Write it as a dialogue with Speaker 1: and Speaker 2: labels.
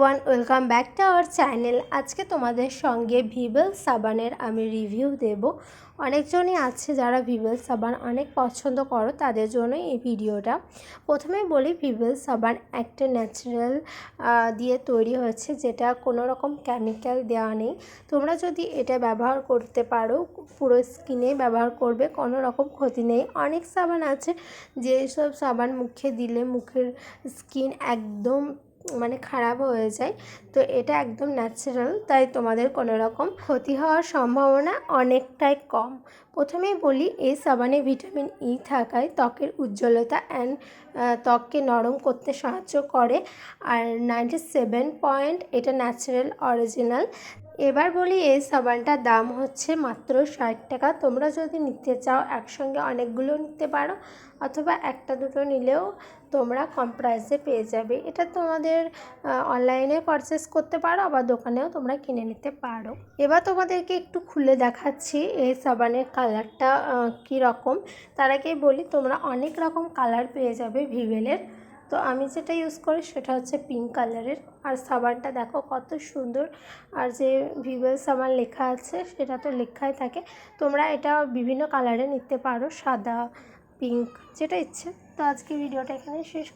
Speaker 1: Everyone welcome back to our channel আজকে তোমাদের সঙ্গে ভিভেল সাবানের আমি রিভিউ দেব। অনেকজনই আছে যারা ভিভেল সাবান অনেক পছন্দ করো, তাদের জন্য এই ভিডিওটা। প্রথমে বলি ভিভেল সাবান একটা ন্যাচারাল দিয়ে তৈরি হয়েছে, যেটা কোনো রকম কেমিক্যাল দেওয়া নেই। তোমরা যদি এটা ব্যবহার করতে পারো, পুরো স্কিনে ব্যবহার করবে, কোনো রকম ক্ষতি নেই। অনেক সাবান আছে, যেসব সাবান মুখে দিলে মুখের স্কিন একদম মানে খারাপ হয়ে যায়। তো এটা একদম ন্যাচারাল তাই তোমাদের কোনো রকম ক্ষতি হওয়ার সম্ভাবনা অনেকটাই কম। প্রথমেই বলি, এই সাবানে ভিটামিন ই থাকায় ত্বকের উজ্জ্বলতা অ্যান্ড ত্বককে নরম করতে সাহায্য করে। আর নাইনটি সেভেন পয়েন্ট এটা ন্যাচারাল অরিজিনাল এবার বলি, এই সাবানটার দাম হচ্ছে মাত্র ষাট টাকা। তোমরা যদি নিতে চাও, একসঙ্গে অনেকগুলো নিতে পারো, অথবা একটা দুটো নিলেও তোমরা কম প্রাইসে পেয়ে যাবে। এটা তোমাদের অনলাইনে পারচেস করতে পারো, আবার দোকানেও তোমরা কিনে নিতে পারো। এবার তোমাদেরকে একটু খুলে দেখাচ্ছি, এই সাবানের কালারটা কী রকম। তার আগেই বলি, তোমরা অনেক রকম কালার পেয়ে যাবে ভিভেলের তো আমি যেটা ইউজ করি সেটা হচ্ছে পিঙ্ক কালারের আর সাবানটা দেখো কত সুন্দর। আর যে ভিভেল সাবান লেখা আছে সেটা তো লেখাই থাকে। তোমরা এটা বিভিন্ন কালারে নিতে পারো, সাদা পিঙ্ক যেটা ইচ্ছে। তো আজকে ভিডিওটা এখানে শেষ